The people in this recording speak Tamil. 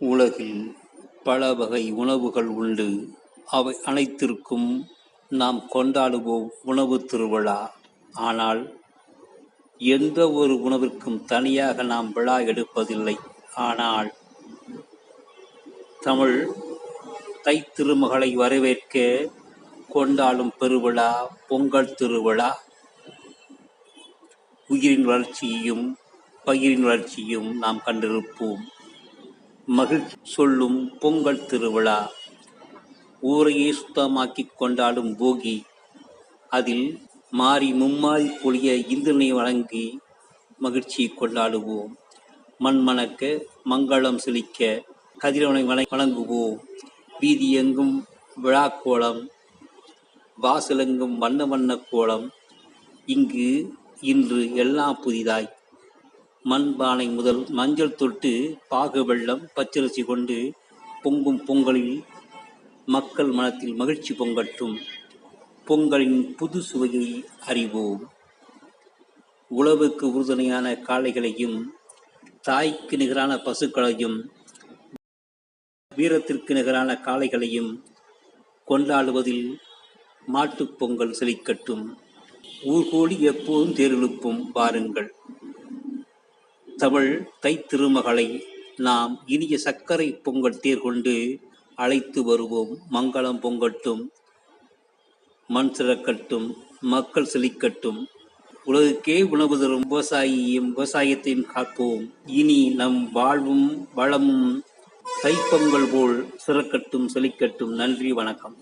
உலகில் பல வகை உணவுகள் உண்டு. அவை அனைத்திற்கும் நாம் கொண்டாடுவோம் உணவு திருவிழா. ஆனால் எந்த ஒரு உணவிற்கும் தனியாக நாம் விழா எடுப்பதில்லை. ஆனால் தமிழ் தை திருமகளை வரவேற்க கொண்டாடும் பெருவிழா பொங்கல் திருவிழா. உயிரின் வளர்ச்சியையும் பயிரின் வளர்ச்சியும் நாம் கண்டிருப்போம். மகிழ்ச்சி சொல்லும் பொங்கல் திருவிழா. ஊரையே சுத்தமாக்கிக் கொண்டாடும் போகி. அதில் மாறி மும்மாறி பொழிய இந்திரனை வழங்கி மகிழ்ச்சியை கொண்டாடுவோம். மண் மணக்க மங்களம் செழிக்க கதிரவனை வண- வணங்குவோம். வீதி எங்கும் விழாக்கோலம் வாசலெங்கும் வண்ண வண்ண கோலம். இங்கு இன்று எல்லாம் புதிதாய் மண்பானை முதல் மஞ்சள் தொட்டு பாகு வெள்ளம் பச்சரிசி கொண்டு பொங்கும் பொங்கலில் மக்கள் மனத்தில் மகிழ்ச்சி பொங்கட்டும். பொங்கலின் புது சுவையை அறிவோம். உழவுக்கு உறுதுணையான காளைகளையும் தாய்க்கு நிகரான பசுக்களையும் வீரத்திற்கு நிகரான காளைகளையும் கொண்டாடுவதில் மாட்டுப் பொங்கல் செழிக்கட்டும். ஊர்கோடி எப்போதும் தேரெழுப்பும் வாருங்கள். தமிழ் தைத்திருமகளை நாம் இனிய சர்க்கரை பொங்கல் தேர் கொண்டு அழைத்து வருவோம். மங்களம் பொங்கட்டும் மண் சிறக்கட்டும் மக்கள் செழிக்கட்டும். உலகுக்கே உணவு தரும் விவசாயியும் விவசாயத்தையும் காப்போம். இனி நம் வாழ்வும் வளமும் தைப்பொங்கல் போல் சிறக்கட்டும் செழிக்கட்டும். நன்றி வணக்கம்.